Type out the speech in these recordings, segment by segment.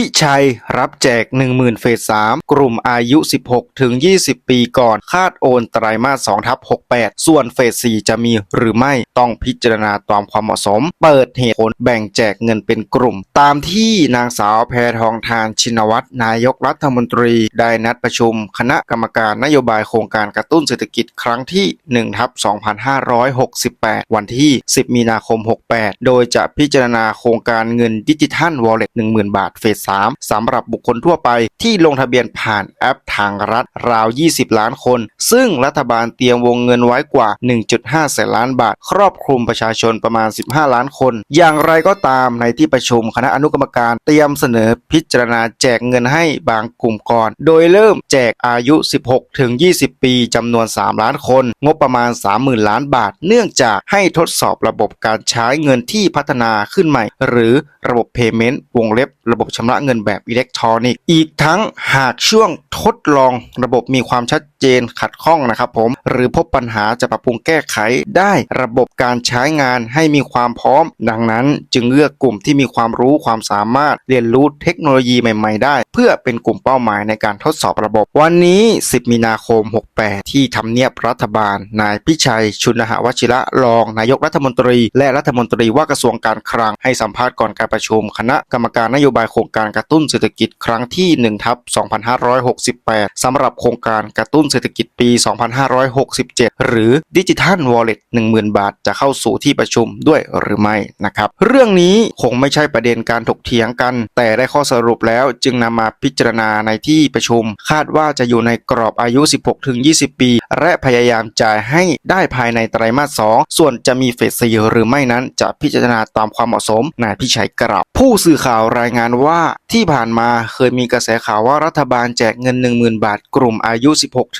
พิชัยรับแจก 10,000 เฟส 3 กลุ่มอายุ 16 ถึง 20 ปีก่อน คาดโอนไตรมาส2ทับ68 ส่วนเฟส 4 จะมีหรือไม่ต้องพิจารณาตามความเหมาะสม เปิดเหตุผลแบ่งแจกเงินเป็นกลุ่ม ตามที่นางสาวแพทองทานชินวัตรนายกรัฐมนตรี ได้นัดประชุม คณะกรรมการนโยบายโครงการกระตุ้นเศรษฐกิจครั้งที่1ทับ2568 วันที่ 10 มีนาคม 68 โดยจะพิจารณาโครงการเงินดิจิทัลวอลเล็ต10,000 บาทเฟส3สำหรับบุคคลทั่วไปที่ลงทะเบียนผ่านแอปทางรัฐราว 20 ล้านคน ซึ่งรัฐบาลเตรียมวงเงินไว้กว่า 1.5 แสนล้านบาท ครอบคลุมประชาชนประมาณ 15 ล้านคน อย่างไรก็ตามในที่ประชุมคณะอนุกรรมการเตรียมเสนอพิจารณาแจกเงินให้บางกลุ่มก่อน โดยเริ่มแจกอายุ 16 ถึง 20 ปีจำนวน 3 ล้านคน งบประมาณ 30,000 ล้านบาท เนื่องจากให้ทดสอบระบบการใช้เงินที่พัฒนาขึ้นใหม่ หรือระบบ Payment วงเล็บ ระบบชำระเงินแบบอิเล็กทรอนิกส์ อีกทั้งหากช่วงทดลองระบบมีความชัด เจนขัดข้องนะครับผม หรือพบปัญหาจะปรับปรุงแก้ไขได้ระบบการใช้งานให้มีความพร้อม ดังนั้นจึงเลือกกลุ่มที่มีความรู้ความสามารถเรียนรู้เทคโนโลยีใหม่ๆ ได้ เพื่อเป็นกลุ่มเป้าหมายในการทดสอบระบบ วันนี้ 10 มีนาคม 68 ที่ทำเนียบรัฐบาล นายพิชัย ชุนหวชิระรองนายกรัฐมนตรี และรัฐมนตรีว่ากระทรวงการคลังให้สัมภาษณ์ก่อนการประชุม คณะกรรมการนโยบายโครงการกระตุ้นเศรษฐกิจครั้งที่1ทับ2568สำหรับโครงการกระตุ้นเศรษฐกิจปี 2567 หรือดิจิทัลวอลเล็ต10,000 บาท จะเข้าสู่ที่ประชุมด้วยหรือไม่นะครับ เรื่องนี้คงไม่ใช่ประเด็นการถกเถียงกัน แต่ได้ข้อสรุปแล้วจึงนำมาพิจารณาในที่ประชุม คาดว่าจะอยู่ในกรอบอายุ 16-20 ปี และพยายามจ่ายให้ได้ภายในไตรมาส 2 ส่วนจะมีเฟส4หรือไม่นั้นจะพิจารณาตามความเหมาะสมนายพิชัยกล่าวผู้สื่อข่าวรายงานว่าที่ผ่านมาเคยมีกระแสข่าวว่ารัฐบาลแจกเงิน 10,000 บาทกลุ่มอายุ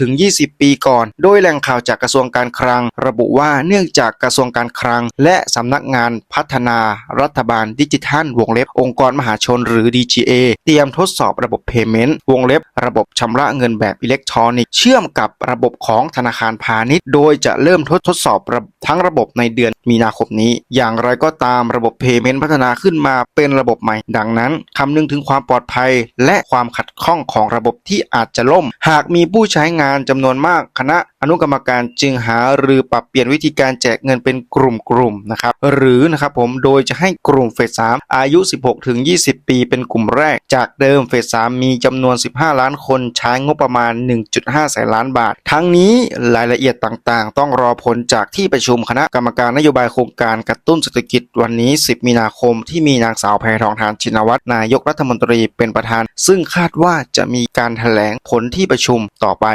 16-20 ปีก่อน โดยแหล่งข่าวจากกระทรวงการคลัง ระบุว่าเนื่องจากกระทรวงการคลัง และสำนักงานพัฒนารัฐบาลดิจิทัล วงเล็บองค์กรมหาชนหรือ DGA เตรียมทดสอบระบบ Payment วงเล็บ ระบบชำระเงินแบบอิเล็กทรอนิกส์เชื่อมกับระบบของธนาคารพาณิชย์ โดยจะเริ่มทดทดสอบทั้งระบบในเดือนมีนาคมนี้ อย่างไรก็ตามระบบ Payment พัฒนาขึ้นมาเป็นระบบใหม่ ดังนั้นคำนึงถึงความปลอดภัย และความขัดข้องของระบบที่อาจจะล่ม หากมีผู้ใช้งานจำนวนมาก คณะอนุกรรมการจึงหาหรือปรับเปลี่ยนวิธีการแจกเงินเป็นกลุ่มๆนะครับหรือนะครับผมโดยจะให้กลุ่มเฟส3อายุ 16 ถึง 20 ปี เป็นกลุ่มแรก จากเดิมเฟส3มีจำนวน 15 ล้านคนใช้งบประมาณ 1.5 แสนล้านบาท ทั้งนี้รายละเอียดต่างๆ ต้องรอผลจากที่ประชุมคณะกรรมการนโยบายโครงการกระตุ้นเศรษฐกิจวันนี้ 10 มีนาคม ที่มีนางสาวแพทองทานชินวัตรนายกรัฐมนตรีเป็นประธาน ซึ่งคาดว่าจะมีการแถลงผลที่ประชุมต่อไป